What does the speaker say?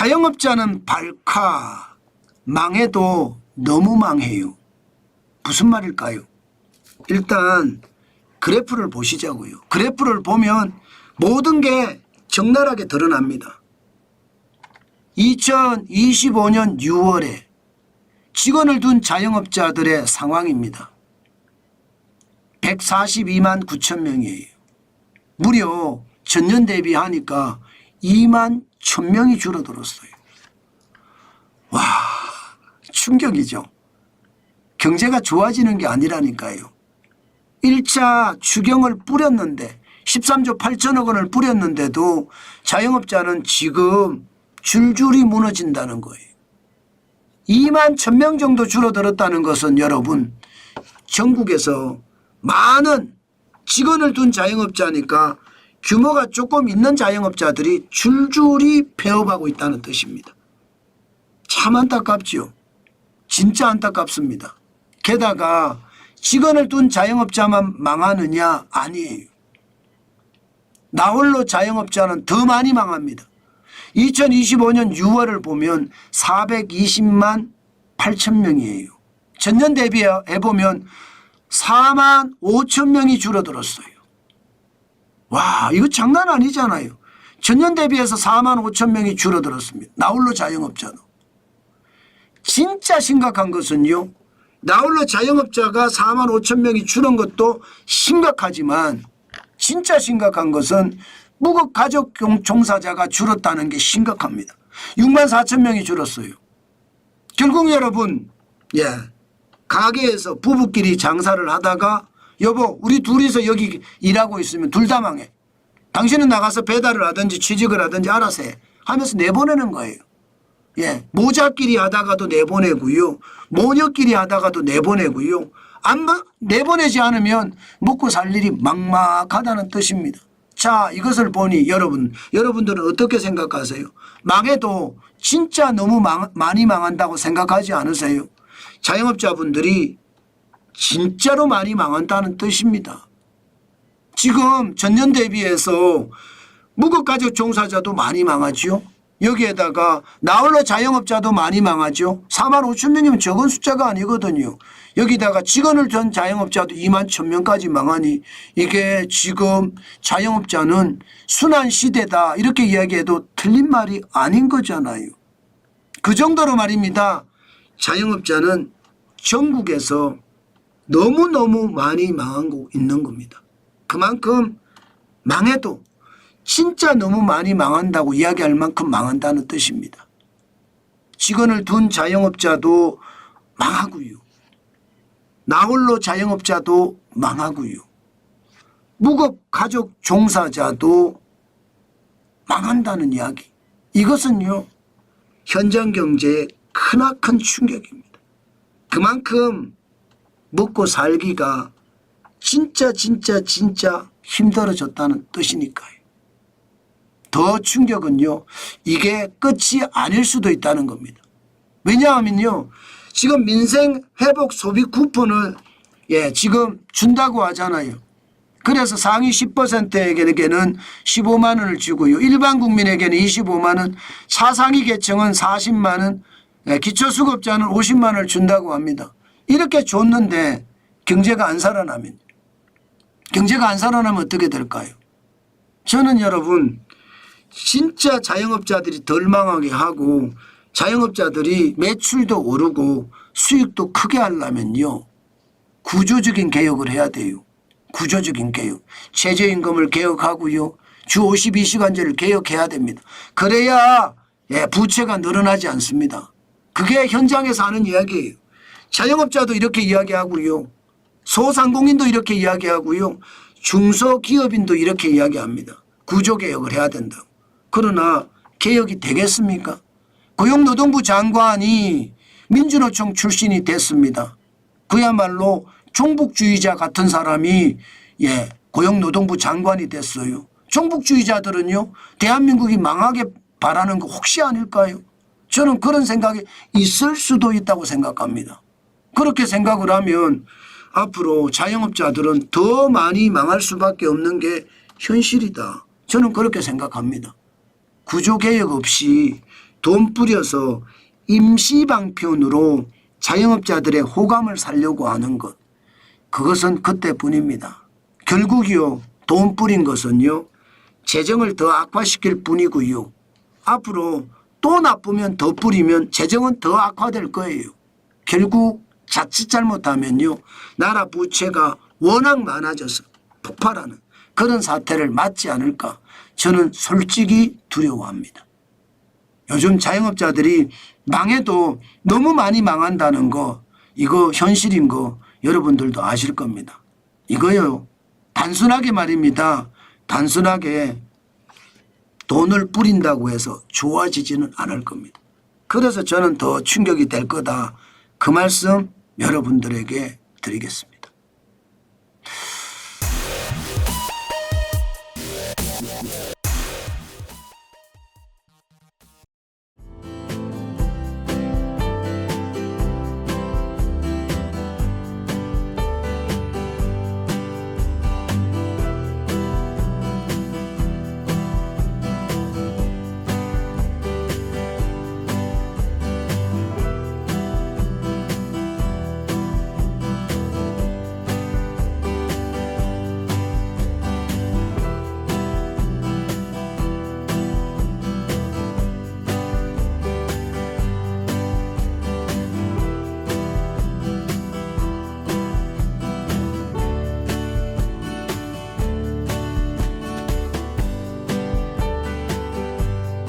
자영업자는 발카 망해도 너무 망해요. 무슨 말일까요? 일단 그래프를 보시자고요. 그래프를 보면 모든 게 적나라하게 드러납니다. 2025년 6월에 직원을 둔 자영업자들의 상황입니다. 142만 9천 명이에요. 무려 전년 대비하니까 2만 1천 명이 줄어들었어요. 와, 충격이죠. 경제가 좋아지는 게 아니라니까요. 1차 추경을 뿌렸는데 13조 8천억 원을 뿌렸는데도 자영업자는 지금 줄줄이 무너진다는 거예요. 2만 1000명 정도 줄어들었다는 것은 여러분 전국에서 많은 직원을 둔 자영업자니까 규모가 조금 있는 자영업자들이 줄줄이 폐업하고 있다는 뜻입니다. 참 안타깝죠. 진짜 안타깝습니다. 게다가 직원을 둔 자영업자만 망하느냐 아니에요. 나홀로 자영업자는 더 많이 망합니다. 2025년 6월을 보면 420만 8천 명이에요. 전년 대비해 보면 4만 5천 명이 줄어들었어요. 와 이거 장난 아니잖아요. 전년 대비해서 4만 5천 명이 줄어들었습니다. 나홀로 자영업자는. 진짜 심각한 것은요. 나홀로 자영업자가 4만 5천 명이 줄은 것도 심각하지만 진짜 심각한 것은 무급 가족 종- 종사자가 줄었다는 게 심각합니다. 6만 4천 명이 줄었어요. 결국 여러분, 예, 가게에서 부부끼리 장사를 하다가 여보, 우리 둘이서 여기 일하고 있으면 둘 다 망해. 당신은 나가서 배달을 하든지 취직을 하든지 알아서 해. 하면서 내보내는 거예요. 예, 모자끼리 하다가도 내보내고요. 모녀끼리 하다가도 내보내고요. 안 마- 내보내지 않으면 먹고 살 일이 막막하다는 뜻입니다. 자, 이것을 보니 여러분, 여러분들은 어떻게 생각하세요? 망해도 진짜 너무 망- 많이 망한다고 생각하지 않으세요? 자영업자분들이 진짜로 많이 망한다는 뜻입니다. 지금 전년 대비해서 무급가족 종사자도 많이 망하죠. 여기에다가 나홀로 자영업자도 많이 망하죠. 4만 5천 명이면 적은 숫자가 아니거든요. 여기다가 직원을 둔 자영업자도 2만 1천 명까지 망하니 이게 지금 자영업자는 순환 시대다 이렇게 이야기해도 틀린 말이 아닌 거잖아요. 그 정도로 말입니다. 자영업자는 전국에서 너무너무 많이 망하고 있는 겁니다. 그만큼 망해도 진짜 너무 많이 망한다고 이야기할 만큼 망한다는 뜻입니다. 직원을 둔 자영업자도 망하고요. 나홀로 자영업자도 망하고요. 무급 가족 종사자도 망한다는 이야기. 이것은요, 현장 경제에 크나큰 충격입니다. 그만큼 먹고 살기가 진짜 진짜 진짜 힘들어졌다는 뜻이니까요. 더 충격은요. 이게 끝이 아닐 수도 있다는 겁니다. 왜냐하면요. 지금 민생 회복 소비 쿠폰을 예, 지금 준다고 하잖아요. 그래서 상위 10%에게는 15만 원을 주고요. 일반 국민에게는 25만 원, 차상위 계층은 40만 원, 예, 기초수급자는 50만 원을 준다고 합니다. 이렇게 줬는데 경제가 안 살아나면 경제가 안 살아나면 어떻게 될까요? 저는 여러분 진짜 자영업자들이 덜 망하게 하고 자영업자들이 매출도 오르고 수익도 크게 하려면요. 구조적인 개혁을 해야 돼요. 구조적인 개혁. 최저임금을 개혁하고요. 주 52시간제를 개혁해야 됩니다. 그래야 예, 부채가 늘어나지 않습니다. 그게 현장에서 하는 이야기예요. 자영업자도 이렇게 이야기하고요. 소상공인도 이렇게 이야기하고요. 중소기업인도 이렇게 이야기합니다. 구조개혁을 해야 된다고. 그러나 개혁이 되겠습니까? 고용노동부 장관이 민주노총 출신이 됐습니다. 그야말로 종북주의자 같은 사람이 예 고용노동부 장관이 됐어요. 종북주의자들은요 대한민국이 망하게 바라는 거 혹시 아닐까요? 저는 그런 생각이 있을 수도 있다고 생각합니다. 그렇게 생각을 하면 앞으로 자영업자들은 더 많이 망할 수밖에 없는 게 현실이다. 저는 그렇게 생각합니다. 구조개혁 없이 돈 뿌려서 임시방편으로 자영업자들의 호감을 살려고 하는 것 그것은 그때뿐입니다. 결국이요 돈 뿌린 것은요 재정을 더 악화시킬 뿐이고요. 앞으로 또 나쁘면 더 뿌리면 재정은 더 악화될 거예요. 결국 자칫 잘못하면요 나라 부채가 워낙 많아져서 폭발하는 그런 사태를 맞지 않을까 저는 솔직히 두려워합니다. 요즘 자영업자들이 망해도 너무 많이 망한다는 거 이거 현실인 거 여러분들도 아실 겁니다. 이거요 단순하게 말입니다. 단순하게 돈을 뿌린다고 해서 좋아지지는 않을 겁니다. 그래서 저는 더 충격이 될 거다. 그 말씀 여러분들에게 드리겠습니다.